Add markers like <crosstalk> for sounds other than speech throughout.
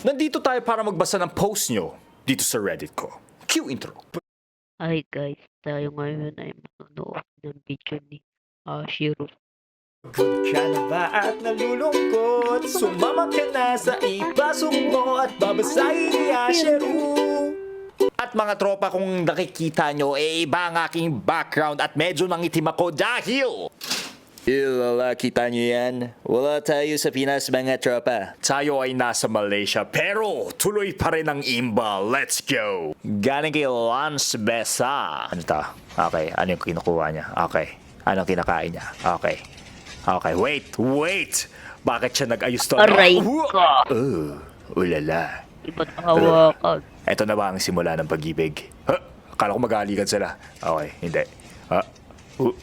Nandito tayo para magbasa ng post nyo dito sa Reddit ko. Cue intro. Hi guys, tayo ngayon ay manonood ng video ni Ashiro. Ka na ba at nalulungkot? Sumama ka na sa ipasok mo at babasahin ni Asheru. At mga tropa kung nakikita nyo, eh iba ang aking background at medyo nangitim ako dahil... Ilala, kita nyo yan? Wala tayo sa Pinas mga tropa. Tayo ay nasa Malaysia pero tuloy pa rin ang imba. Let's go! Galing kay Lance Besa. Ano ta? Okay, ano yung kinukuha niya? Okay. Ano kinakain niya? Okay. Okay, wait, wait! Bakit siya nag-ayos to? Aray Oh, ko! uh, ulala. Iba't hawakan. Ito na ba ang simula ng pag-ibig? Ha? Akala ko mag-aaligan sila. Okay, hindi. Ha? Uh,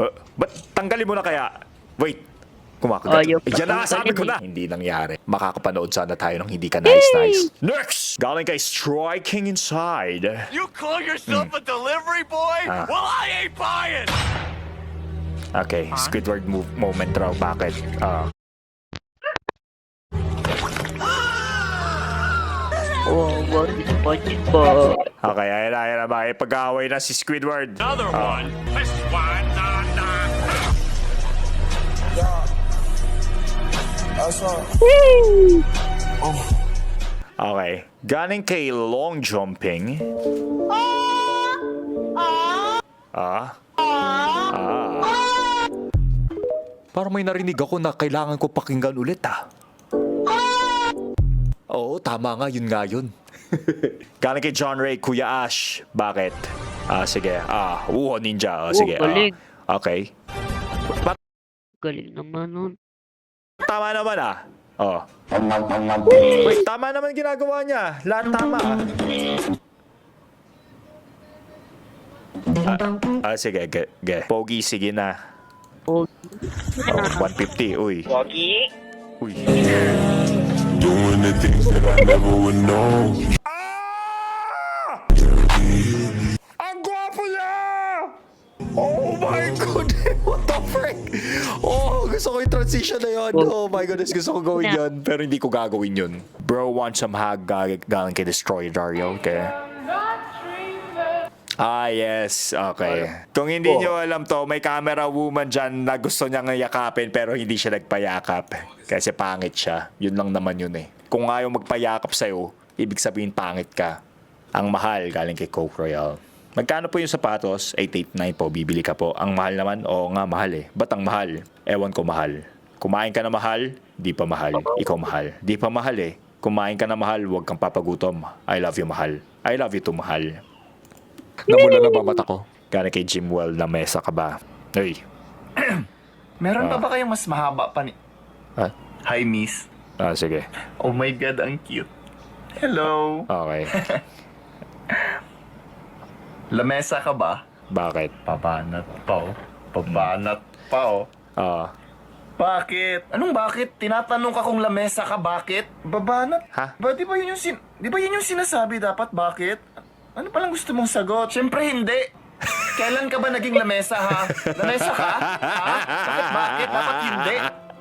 uh, ba't tanggalin mo na kaya? Wait. Kumakagat. Ayaw pa Yan na sabi ko na. Hindi nangyari. Makakapanood sana tayo ng hindi ka nice-nice. Next! Galing kay Striking Inside. You call yourself a delivery boy? Ah. Well, I ain't buying. Okay, Squidward move, moment raw. Bakit? Ah. Wawa si SpongeBob. okay, ayun na, ayun na. Bakit pag-away na si Squidward? Another Ah. one. This one, nah, nah. Okay. Galing kay long jumping. Ah? Ah. Parang may narinig ako na kailangan ko pakinggan ulit ah. Oo, tama nga, yun nga yun. <laughs> Galing kay John Ray, Kuya Ash. Bakit? Ah, sige. Ah, Uho Ninja. Ah, sige. galing. Ah, okay. Ba- Galing naman nun. tama naman ah. Oh. Wait, tama naman ginagawa niya. Lahat tama ah. Ah, sige, ge, ge. Pogi, sige na. Oh, Oh, 150, uy. Pogi? Uy. Doing the things that I never would know. Ah! Ang gwapo niya! Oh my God! <laughs> What the frick? Oh, gusto ko yung transition na yun. Oh my goodness, gusto ko gawin yun. Pero hindi ko gagawin yun. Bro wants some hag galing kay Destroy Dario, okay? Ah, yes. Okay. Kung hindi nyo alam to, may camera woman dyan na gusto niyang yakapin pero hindi siya nagpayakap. Kasi pangit siya. Yun lang naman yun eh. Kung ayaw magpayakap sa'yo, ibig sabihin pangit ka. Ang mahal galing kay Coke Royal. Magkano po yung sapatos? 889 po, bibili ka po. Ang mahal naman? Oo nga, mahal eh. Ba't ang mahal? Ewan ko mahal. Kumain ka na mahal? Di pa mahal. Ikaw mahal. Di pa mahal eh. Kumain ka na mahal, huwag kang papagutom. I love you mahal. I love you too mahal. Namula na ba mata ko? Gano'n kay Jimwell na mesa ka ba? Uy. <clears throat> Meron pa ba kayong mas mahaba pa ni... Ah, Hi, miss. ah, sige. Oh my God, ang cute. Hello. Okay. <laughs> Lamesa ka ba? Bakit? Pabanat pa, oh. Pabanat pa, oh. Ah, Bakit? Anong bakit? Tinatanong ka kung lamesa ka, bakit? Babanat? Ha? Ba, di ba yun yung, sin di ba yun yung sinasabi dapat, bakit? Ano palang gusto mong sagot? Siyempre hindi. Kailan ka ba naging lamesa, ha? Lamesa ka? Ha? Bakit, bakit? Dapat hindi.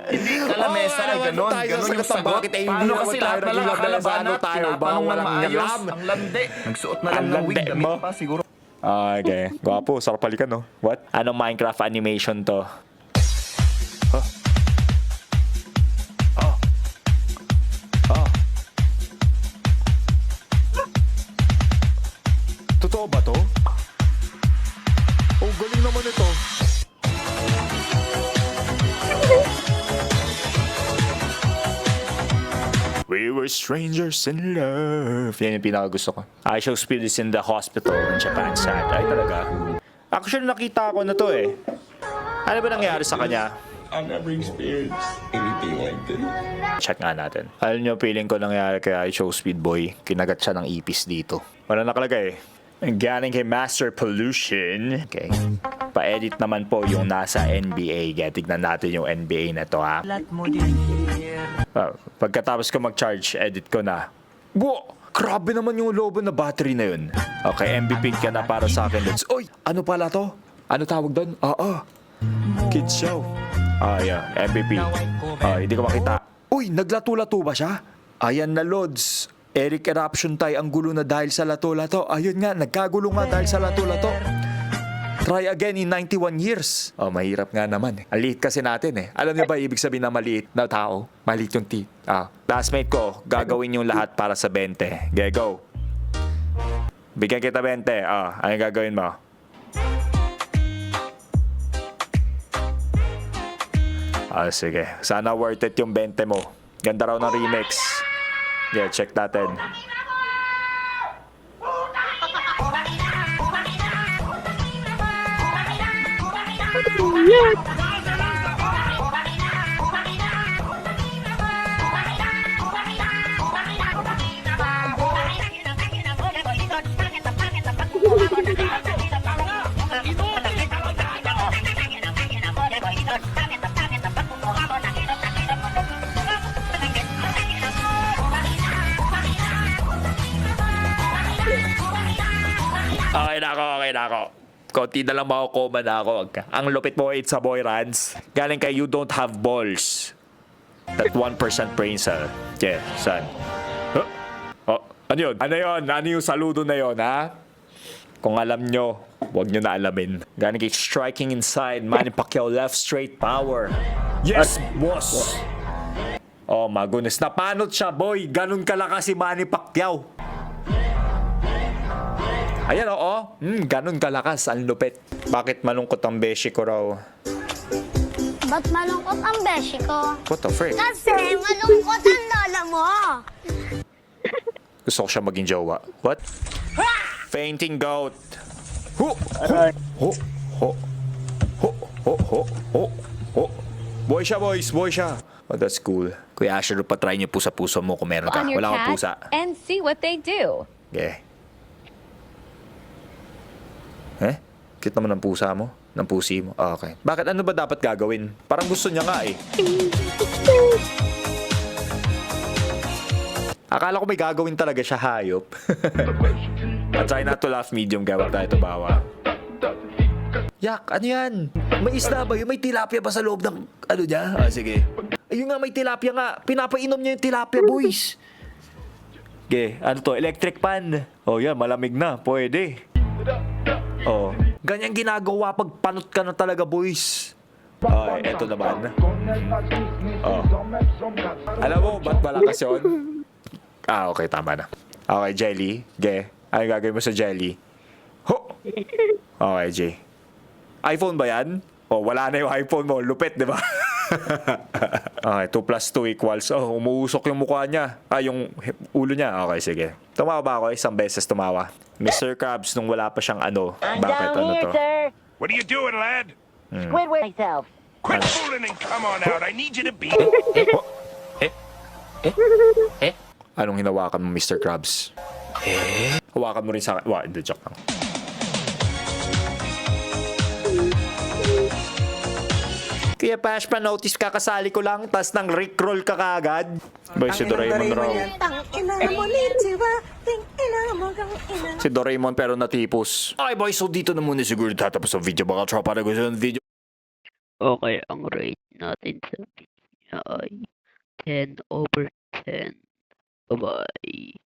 Hindi ka lamesa, tayo Ganon sasagot yung ng sagot. eh, hindi Paano kasi lahat na lang lamesa, ano akalabanat? tayo ba? Walang maayos. alam. Ang landi. Nagsuot na lang Ang ng wig, damit mo. pa, siguro. ah, okay. Gwapo, sarap palikan, no? What? Anong Minecraft animation to? Huh? We were strangers in love. Yan yung pinakagusto ko. I shall speed is in the hospital in Japan sad. Ay talaga. Actually nakita ko na to eh. Ano ba nangyari sa kanya? I never experienced anything like this. Check nga natin. Alam nyo, feeling ko nangyari kay I Show Speed Boy. Kinagat siya ng ipis dito. Wala nakalagay. Galing kay Master Pollution. Okay. Pa-edit naman po yung nasa NBA. Kaya tignan natin yung NBA na to ha. Ah, pagkatapos ko mag-charge, edit ko na. Wo! Grabe naman yung lobo na battery na yun. Okay, MVP ka na para sa akin. Let's... Oy! Ano pala to? Ano tawag doon? Ah. Kids show. Ah, yeah. MVP. Ah, hindi ko makita. Uy, naglato-lato ba siya? Ayan na, Lods. Eric Eruption tayo ang gulo na dahil sa lato-lato. Ayun nga, nagkagulo nga dahil sa lato-lato. Try again in 91 years. Oh, mahirap nga naman eh. Ang liit kasi natin eh. Alam niyo ba ibig sabihin na maliit na tao? Maliit yung teeth. Ah, classmate ko, gagawin yung lahat para sa 20. Okay, go. Bigyan kita 20. Ah, ano yung gagawin mo? Ah, sige. Sana worth it yung 20 mo. Ganda raw ng remix. Yeah, check natin. Okay na ako, okay na ako. Konti na lang makukoma na ako. Ang lupit mo, it's a boy, Rans. Galing kay You Don't Have Balls. That 1% brain cell. Yeah, son. Huh? Oh, ano yun? Ano yun? Ano yung saludo na yun, ha? Kung alam nyo, huwag nyo na alamin. Galing kay Striking Inside, Manny Pacquiao left straight power. Yes, boss! Oh my goodness, napanot siya, boy. Ganun kalakas si Manny Pacquiao. Ayan, oo. Hmm, ganun kalakas. Ang lupit. Bakit malungkot ang beshi ko raw? Ba't malungkot ang beshi ko? What the frick? Kasi malungkot ang lola mo. Gusto ko siya maging jowa. What? Fainting goat. Ho! Ho! Ho! Ho! Ho! Ho! Ho! Ho! Boy siya, boys. Boy siya. Oh, that's cool. Kuya Asher, patry niyo pusa-pusa mo kung meron ka. on your Wala pusa. cat and see what they do. Okay. Eh? Cute naman ng pusa mo. Ng pusi mo. Ah, okay. Bakit ano ba dapat gagawin? Parang gusto niya nga eh. Akala ko may gagawin talaga siya hayop. I'll try not to laugh medium kaya wag tayo tumawa. Yak, ano yan? May isda ba yun? May tilapia ba sa loob ng ano niya? Ah, sige. Ayun nga, may tilapia nga. Pinapainom niya yung tilapia, boys. Okay, ano to? Electric pan. Oh, yan, malamig na. Pwede. Oh. Ganyan ginagawa pag panot ka na talaga, boys. Ay, eto naman. Oh. Alam mo, ba't malakas yun? Ah, okay, tama na. Okay, Jelly. Ge, ano gagawin mo sa Jelly? Ho! Okay, Jay. iPhone ba yan? Oh, wala na yung iPhone mo. Lupit, di ba? <laughs> okay, 2 plus 2 equals. Oh, umuusok yung mukha niya. Ah, yung ulo niya. Okay, sige. Tumawa ba ako? Isang beses tumawa. Mr. Krabs, nung wala pa siyang ano. Bakit ano to? What are you doing, lad? Squidward myself. Quit fooling and come on out. I need you to be. Anong hinawakan mo, Mr. Krabs? Eh? Hawakan mo rin sa akin. Wa, hindi, joke lang. Kuya Pash, pa-notice ka, kasali ko lang, tas nang rickroll ka kagad. Boy, si Doraemon raw. Si Doraemon pero natipos. Okay boys, so dito na muna siguro tatapos ang video. Baka tropa na gusto ng video. Okay, ang rate natin sa video ay 10 over 10. Bye-bye.